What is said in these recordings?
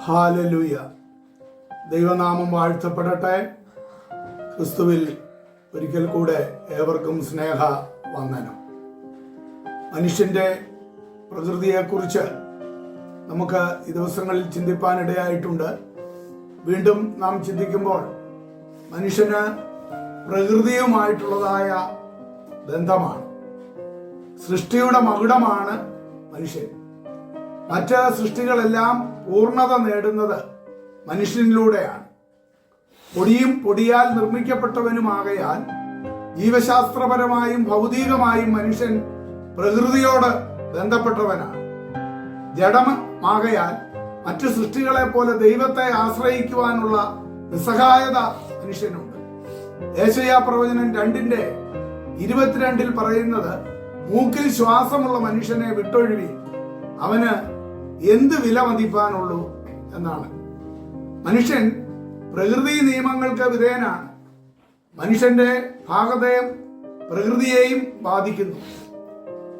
Hallelujah ദൈവനാമം വാഴ്ത്തപ്പെടട്ടെ ക്രിസ്തുവിൽ ഒരിക്കൽ കൂടെ ഏവർക്കും സ്നേഹ വന്ദനം. മനുഷ്യന്റെ പ്രകൃതിയെക്കുറിച്ച് നമുക്ക് ഈ ദിവസങ്ങളിൽ ചിന്തിപ്പാനിടയായിട്ടുണ്ട് വീണ്ടും നാം ചിന്തിക്കുമ്പോൾ മനുഷ്യന് പ്രകൃതിയുമായിട്ടുള്ളതായ ബന്ധമാണ്. സൃഷ്ടിയുടെ മകുടമാണ് മനുഷ്യൻ. മറ്റ് സൃഷ്ടികളെല്ലാം പൂർണത നേടുന്നത് മനുഷ്യനിലൂടെയാണ്. പൊടിയും പൊടിയാൽ നിർമ്മിക്കപ്പെട്ടവനുമാകയാൽ ജീവശാസ്ത്രപരമായും ഭൗതികമായും മനുഷ്യൻ പ്രകൃതിയോട് ബന്ധപ്പെട്ടവനാണ്. ജഡമാകയാൽ മറ്റു സൃഷ്ടികളെ പോലെ ദൈവത്തെ ആശ്രയിക്കുവാനുള്ള നിസ്സഹായത മനുഷ്യനുണ്ട്. ഏശയാ പ്രവചനം രണ്ടിന്റെ ഇരുപത്തിരണ്ടിൽ പറയുന്നത് മൂക്കിൽ ശ്വാസമുള്ള മനുഷ്യനെ വിട്ടൊഴിവി അവന് എന്ത് വില മതിപ്പാനുള്ളൂ എന്നാണ്. മനുഷ്യൻ പ്രകൃതി നിയമങ്ങൾക്ക് വിധേയനാണ്. മനുഷ്യന്റെ ഭാഗതയും പ്രകൃതിയെയും ബാധിക്കുന്നു.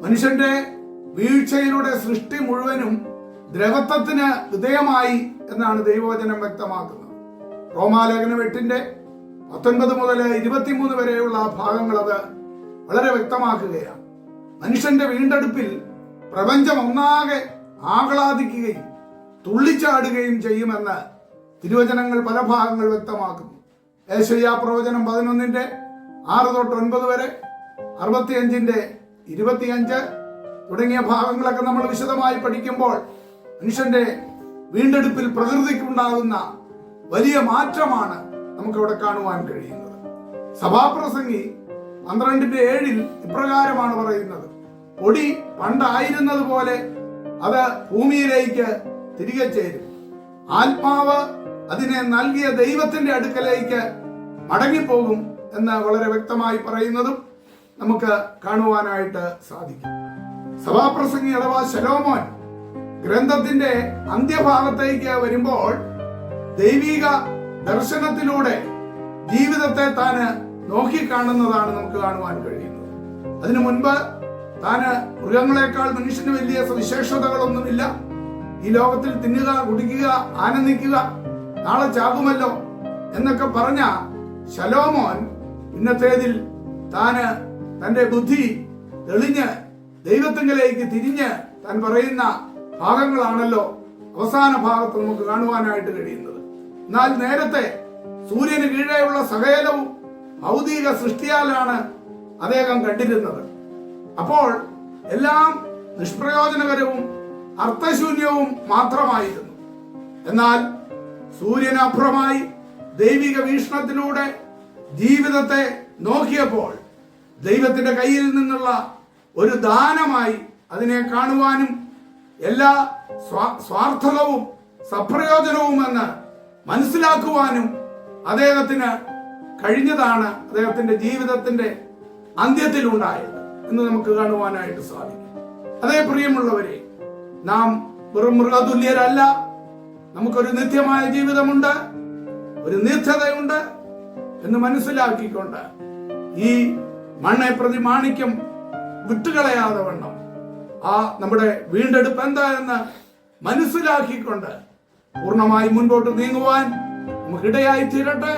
മനുഷ്യന്റെ വീഴ്ചയിലൂടെ സൃഷ്ടി മുഴുവനും ദ്രവത്വത്തിന് വിധേയമായി എന്നാണ് ദൈവവചനം വ്യക്തമാക്കുന്നത്. റോമാലേഖനം എട്ടിന്റെ പത്തൊൻപത് മുതൽ ഇരുപത്തിമൂന്ന് വരെയുള്ള ഭാഗങ്ങൾ അത് വളരെ വ്യക്തമാക്കുകയാണ്. മനുഷ്യന്റെ വീണ്ടെടുപ്പിൽ പ്രപഞ്ചം ഒന്നാകെ ആഹ്ലാദിക്കുകയും തുള്ളിച്ചാടുകയും ചെയ്യുമെന്ന് തിരുവചനങ്ങൾ പല ഭാഗങ്ങൾ വ്യക്തമാക്കുന്നു. ഏശയ്യ പ്രവചനം പതിനൊന്നിന്റെ ആറ് തൊട്ട് ഒൻപത് വരെ അറുപത്തിയഞ്ചിന്റെ ഇരുപത്തിയഞ്ച് തുടങ്ങിയ ഭാഗങ്ങളൊക്കെ നമ്മൾ വിശദമായി പഠിക്കുമ്പോൾ മനുഷ്യന്റെ വീണ്ടെടുപ്പിൽ പ്രകൃതിക്കുണ്ടാകുന്ന വലിയ മാറ്റമാണ് നമുക്കിവിടെ കാണുവാൻ കഴിയുന്നത്. സഭാപ്രസംഗി പന്ത്രണ്ടിന്റെ ഏഴിൽ ഇപ്രകാരമാണ് പറയുന്നത്. പൊടി പണ്ടായിരുന്നത് പോലെ അത് ഭൂമിയിലേക്ക് തിരികെ ചേരും. ആത്മാവ് അതിനെ നൽകിയ ദൈവത്തിന്റെ അടുക്കലേക്ക് മടങ്ങിപ്പോകും എന്ന് വളരെ വ്യക്തമായി പറയുന്നതും നമുക്ക് കാണുവാനായിട്ട് സാധിക്കും. സഭാപ്രസംഗി അഥവാ ശലോമോൻ ഗ്രന്ഥത്തിന്റെ അന്ത്യഭാഗത്തേക്ക് വരുമ്പോൾ ദൈവിക ദർശനത്തിലൂടെ ജീവിതത്തെ താന് നോക്കിക്കാണുന്നതാണ് നമുക്ക് കാണുവാൻ കഴിയുന്നത്. അതിനു മുൻപ് താന് മൃഗങ്ങളെക്കാൾ മനുഷ്യന് വലിയ സവിശേഷതകളൊന്നുമില്ല. ഈ ലോകത്തിൽ തിന്നുക കുടിക്കുക ആനന്ദിക്കുക നാളെ ചാകുമല്ലോ എന്നൊക്കെ പറഞ്ഞ ശലോമോൻ ഇന്നത്തേതിൽ താന് തന്റെ ബുദ്ധി തെളിഞ്ഞ് ദൈവത്തിങ്കിലേക്ക് തിരിഞ്ഞ് താൻ പറയുന്ന ഭാഗങ്ങളാണല്ലോ അവസാന ഭാഗത്ത് നമുക്ക് കാണുവാനായിട്ട് കഴിയുന്നത്. എന്നാൽ നേരത്തെ സൂര്യന് കീഴെയുള്ള സകലവും ഭൗതിക സൃഷ്ടിയാലാണ് അദ്ദേഹം കണ്ടിരുന്നത്. അപ്പോൾ എല്ലാം നിഷ്പ്രയോജനകരവും അർത്ഥശൂന്യവും മാത്രമായിരുന്നു. എന്നാൽ സൂര്യനപ്പുറമായി ദൈവിക വീക്ഷണത്തിലൂടെ ജീവിതത്തെ നോക്കിയപ്പോൾ ദൈവത്തിന്റെ കയ്യിൽ നിന്നുള്ള ഒരു ദാനമായി അതിനെ കാണുവാനും എല്ലാ സ്വാ- സ്വാർത്ഥകവും സപ്രയോജനവുമെന്ന് മനസ്സിലാക്കുവാനും അദ്ദേഹത്തിന് കഴിഞ്ഞതാണ് അദ്ദേഹത്തിന്റെ ജീവിതത്തിന്റെ അന്ത്യത്തിലുണ്ടായത് എന്ന് നമുക്ക് കാണുവാനായിട്ട് സാധിക്കും. അതേ പ്രിയമുള്ളവരെ നാം വെറും മൃഗതുല്യരല്ല നമുക്കൊരു നിത്യമായ ജീവിതമുണ്ട് ഒരു നിത്യതയുണ്ട് എന്ന് മനസ്സിലാക്കിക്കൊണ്ട് ഈ മണ്ണെ പ്രതി മാണിക്യം വിട്ടുകളയാതെ വണ്ണം. ആ നമ്മുടെ വീണ്ടെടുപ്പ് എന്താ എന്ന് മനസ്സിലാക്കിക്കൊണ്ട് പൂർണമായി മുൻപോട്ട് നീങ്ങുവാൻ നമുക്കിടയായി തീരട്ടെ.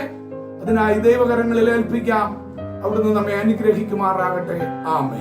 അതിനായി ദൈവകരങ്ങളിൽ ഏൽപ്പിക്കാം. അവിടുന്ന് നമ്മെ അനുഗ്രഹിക്കുമാറാകട്ടെ. ആമേ